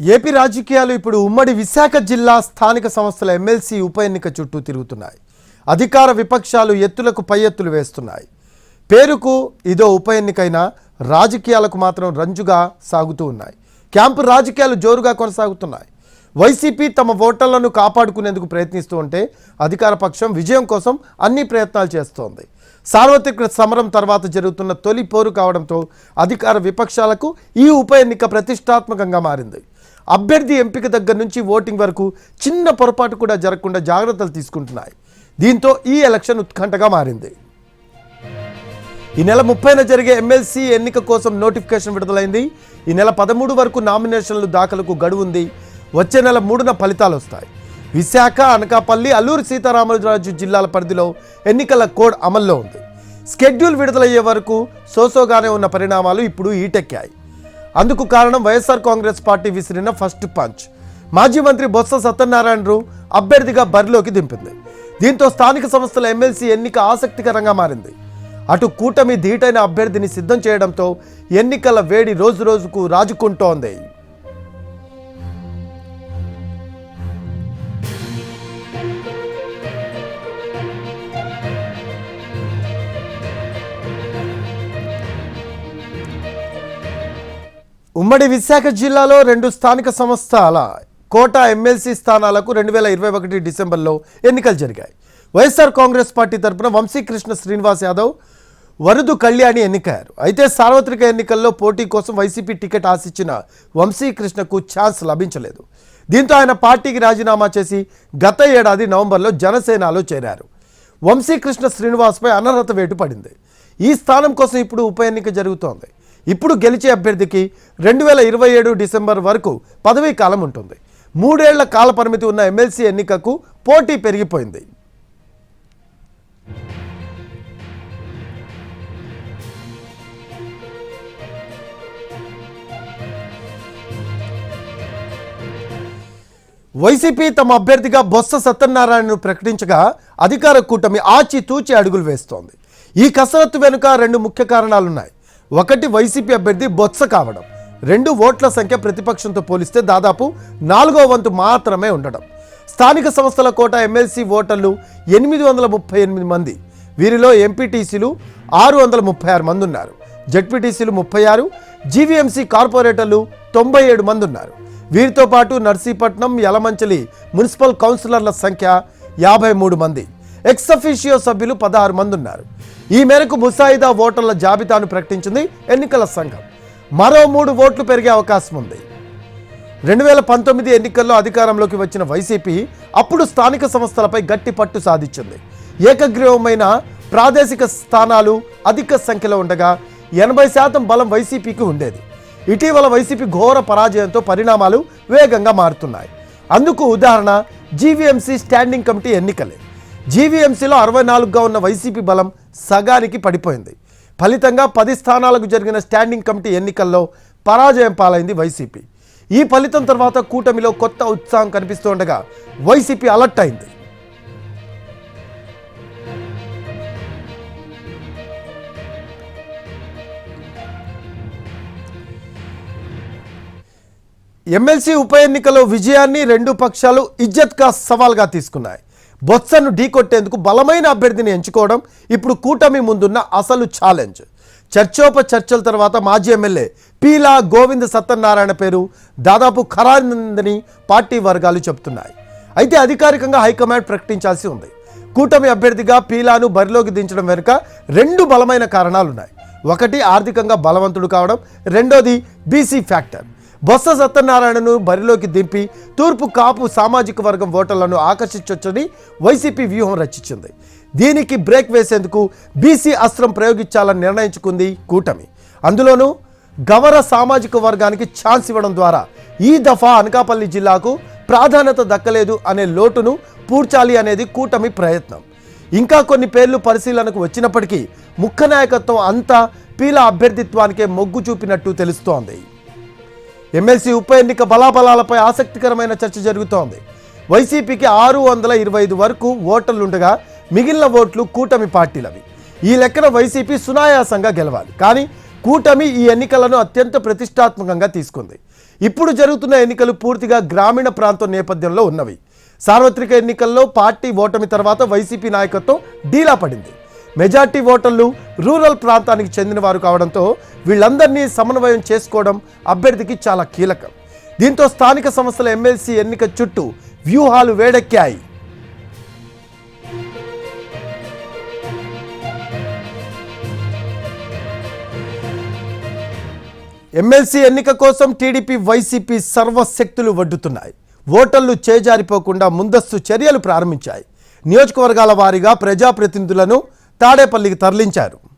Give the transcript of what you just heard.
AP రాజకీయాలు ఇప్పుడు ఉమ్మడి విశాఖ జిల్లా స్థానిక సంస్థల ఎమ్మెల్సీ ఉప ఎన్నిక చుట్టూ తిరుగుతున్నాయి. అధికార విపక్షాలు ఎత్తులకు పై ఎత్తులు వేస్తున్నాయి. పేరుకు ఇదో ఉప ఎన్నికైనా రాజకీయాలకు మాత్రం రంజుగా సాగుతూ ఉన్నాయి. క్యాంపు రాజకీయాలు జోరుగా కొనసాగుతున్నాయి. వైసీపీ తమ ఓటర్లను కాపాడుకునేందుకు ప్రయత్నిస్తూ ఉంటే అధికార పక్షం విజయం కోసం అన్ని ప్రయత్నాలు చేస్తోంది. సార్వత్రిక సమరం తర్వాత జరుగుతున్న తొలి పోరు కావడంతో అధికార విపక్షాలకు ఈ ఉప ఎన్నిక ప్రతిష్టాత్మకంగా మారింది. అభ్యర్థి ఎంపిక దగ్గర నుంచి ఓటింగ్ వరకు చిన్న పొరపాటు కూడా జరగకుండా జాగ్రత్తలు తీసుకుంటున్నాయి. దీంతో ఈ ఎలక్షన్ ఉత్కంఠగా మారింది. ఈ నెల ముప్పైన జరిగే ఎమ్మెల్సీ ఎన్నిక కోసం నోటిఫికేషన్ విడుదలైంది. ఈ నెల పదమూడు వరకు నామినేషన్లు దాఖలకు గడువు ఉంది. వచ్చే నెల మూడున ఫలితాలు వస్తాయి. విశాఖ అనకాపల్లి అల్లూరు సీతారామరాజు జిల్లాల పరిధిలో ఎన్నికల కోడ్ అమల్లో ఉంది. స్కెడ్యూల్ విడుదలయ్యే వరకు సోసోగానే ఉన్న పరిణామాలు ఇప్పుడు ఈటెక్కాయి అందుకు కారణం వైఎస్ఆర్ కాంగ్రెస్ పార్టీ విసిరిన ఫస్ట్ పంచ్. మాజీ మంత్రి బొత్స సత్యనారాయణను అభ్యర్థిగా బరిలోకి దింపింది. దీంతో స్థానిక సంస్థల ఎమ్మెల్సీ ఎన్నిక ఆసక్తికరంగా మారింది. అటు కూటమి ధీటైన అభ్యర్థిని సిద్ధం చేయడంతో ఎన్నికల వేడి రోజు రోజుకు రాజుకుంటోంది. ఉమ్మడి విశాఖ జిల్లాలో రెండు స్థానిక సంస్థల కోట ఎమ్మెల్సీ స్థానాలకు రెండు వేల ఇరవై ఒకటి డిసెంబర్లో ఎన్నికలు జరిగాయి. వైఎస్ఆర్ కాంగ్రెస్ పార్టీ తరఫున వంశీకృష్ణ శ్రీనివాస్ యాదవ్ వరుదు కళ్యాణి ఎన్నికయ్యారు. అయితే సార్వత్రిక ఎన్నికల్లో పోటీ కోసం వైసీపీ టికెట్ ఆశించిన వంశీకృష్ణకు ఛాన్స్ లభించలేదు. దీంతో ఆయన పార్టీకి రాజీనామా చేసి గత ఏడాది నవంబర్లో జనసేనలో చేరారు. వంశీకృష్ణ శ్రీనివాస్పై అనర్హత వేటు పడింది. ఈ స్థానం కోసం ఇప్పుడు ఉప ఎన్నిక జరుగుతోంది. ఇప్పుడు గెలిచే అభ్యర్థికి రెండు వేల ఇరవై ఏడు డిసెంబర్ వరకు పదవీ కాలం ఉంటుంది. మూడేళ్ళ కాల పరిమితి ఉన్న ఎమ్మెల్సీ ఎన్నికకు పోటీ పెరిగిపోయింది. వైసీపీ తమ అభ్యర్థిగా బొత్స సత్యనారాయణను ప్రకటించగా అధికార కూటమి ఆచితూచి అడుగులు వేస్తోంది. ఈ కసరత్తు వెనుక రెండు ముఖ్య కారణాలున్నాయి. ఒకటి వైసీపీ అభ్యర్థి బొత్స కావడం రెండు ఓట్ల సంఖ్య ప్రతిపక్షంతో పోలిస్తే దాదాపు నాలుగో వంతు మాత్రమే ఉండడం. స్థానిక సంస్థల కోట ఎమ్మెల్సీ ఓటర్లు ఎనిమిది వందల ముప్పై ఎనిమిది మంది వీరిలో ఎంపీటీసీలు ఆరు వందల ముప్పై ఆరు మంది ఉన్నారు. జడ్పీటీసీలు ముప్పై ఆరు జీవీఎంసీ కార్పొరేటర్లు తొంభై ఏడు మంది ఉన్నారు. వీరితో పాటు నర్సీపట్నం యలమంచలి మున్సిపల్ కౌన్సిలర్ల సంఖ్య యాభై మూడు మంది. ఎక్సఫిషియో సభ్యులు పదహారు మంది ఉన్నారు. ఈ మేరకు ముసాయిదా ఓటర్ల జాబితాను ప్రకటించింది ఎన్నికల సంఘం. మరో మూడు ఓట్లు పెరిగే అవకాశం ఉంది. రెండు వేల పంతొమ్మిది ఎన్నికల్లో అధికారంలోకి వచ్చిన వైసీపీ అప్పుడు స్థానిక సంస్థలపై గట్టి పట్టు సాధించింది. ఏకగ్రీవమైన ప్రాదేశిక స్థానాలు అధిక సంఖ్యలో ఉండగా ఎనభై శాతం బలం వైసీపీకి ఉండేది. ఇటీవల వైసీపీ ఘోర పరాజయంతో పరిణామాలు వేగంగా మారుతున్నాయి. అందుకు ఉదాహరణ జీవీఎంసీ స్టాండింగ్ కమిటీ ఎన్నికలే. జీవీఎంసీలో అరవై నాలుగుగా ఉన్న వైసీపీ బలం సగానికి పడిపోయింది. ఫలితంగా పది స్థానాలకు జరిగిన స్టాండింగ్ కమిటీ ఎన్నికల్లో పరాజయం పాలైంది వైసీపీ. ఈ ఫలితం తర్వాత కూటమిలో కొత్త ఉత్సాహం కనిపిస్తుండగా వైసీపీ అలర్ట్ అయింది. ఎమ్మెల్సీ ఉప ఎన్నికలో విజయాన్ని రెండు పక్షాలు ఇజ్జత్గా సవాల్గా తీసుకున్నాయి. బొత్సను ఢీకొట్టేందుకు బలమైన అభ్యర్థిని ఎంచుకోవడం ఇప్పుడు కూటమి ముందున్న అసలు ఛాలెంజ్ చర్చోప చర్చల తర్వాత మాజీ ఎమ్మెల్యే పీలా గోవింద్ సత్యనారాయణ పేరు దాదాపు ఖరారిందని పార్టీ వర్గాలు చెబుతున్నాయి. అయితే అధికారికంగా హైకమాండ్ ప్రకటించాల్సి ఉంది. కూటమి అభ్యర్థిగా పీలాను బరిలోకి దించడం వెనుక రెండు బలమైన కారణాలున్నాయి. ఒకటి ఆర్థికంగా బలవంతుడు కావడం రెండోది బీసీ ఫ్యాక్టర్. బొత్స సత్యనారాయణను బరిలోకి దింపి తూర్పు కాపు సామాజిక వర్గం ఓటర్లను ఆకర్షించొచ్చని వైసీపీ వ్యూహం రచించింది. దీనికి బ్రేక్ వేసేందుకు బీసీ అస్త్రం ప్రయోగించాలని నిర్ణయించుకుంది కూటమి. అందులోనూ గవర సామాజిక వర్గానికి ఛాన్స్ ఇవ్వడం ద్వారా ఈ దఫా అనకాపల్లి జిల్లాకు ప్రాధాన్యత దక్కలేదు అనే లోటును పూడ్చాలి అనేది కూటమి ప్రయత్నం. ఇంకా కొన్ని పేర్లు పరిశీలనకు వచ్చినప్పటికీ ముఖ్య నాయకత్వం అంతా పీల అభ్యర్థిత్వానికే మొగ్గు చూపినట్టు తెలుస్తోంది. ఎమ్మెల్సీ ఉప ఎన్నిక బలాబలాలపై ఆసక్తికరమైన చర్చ జరుగుతోంది. వైసీపీకి ఆరు వందల ఇరవై ఐదు వరకు ఓటర్లుండగా మిగిలిన ఓట్లు కూటమి పార్టీలవి. ఈ లెక్కన వైసీపీ సునాయాసంగా గెలవాలి. కానీ కూటమి ఈ ఎన్నికలను అత్యంత ప్రతిష్టాత్మకంగా తీసుకుంది. ఇప్పుడు జరుగుతున్న ఎన్నికలు పూర్తిగా గ్రామీణ ప్రాంతం నేపథ్యంలో ఉన్నవి. సార్వత్రిక ఎన్నికల్లో పార్టీ ఓటమి తర్వాత వైసీపీ నాయకత్వం డీలా పడింది. మెజార్టీ ఓటర్లు రూరల్ ప్రాంతానికి చెందిన వారు కావడంతో వీళ్ళందరినీ సమన్వయం చేసుకోవడం అభ్యర్థికి చాలా కీలకం. దీంతో స్థానిక సంస్థల ఎమ్మెల్సీ ఎన్నిక చుట్టూ వ్యూహాలు వేడెక్కాయి. ఎమ్మెల్సీ ఎన్నిక కోసం టీడీపీ వైసీపీ సర్వశక్తులు వడ్డుతున్నాయి. ఓటర్లు చేజారిపోకుండా ముందస్తు చర్యలు ప్రారంభించాయి. నియోజకవర్గాల వారీగా ప్రజాప్రతినిధులను తాడేపల్లికి తరలించారు.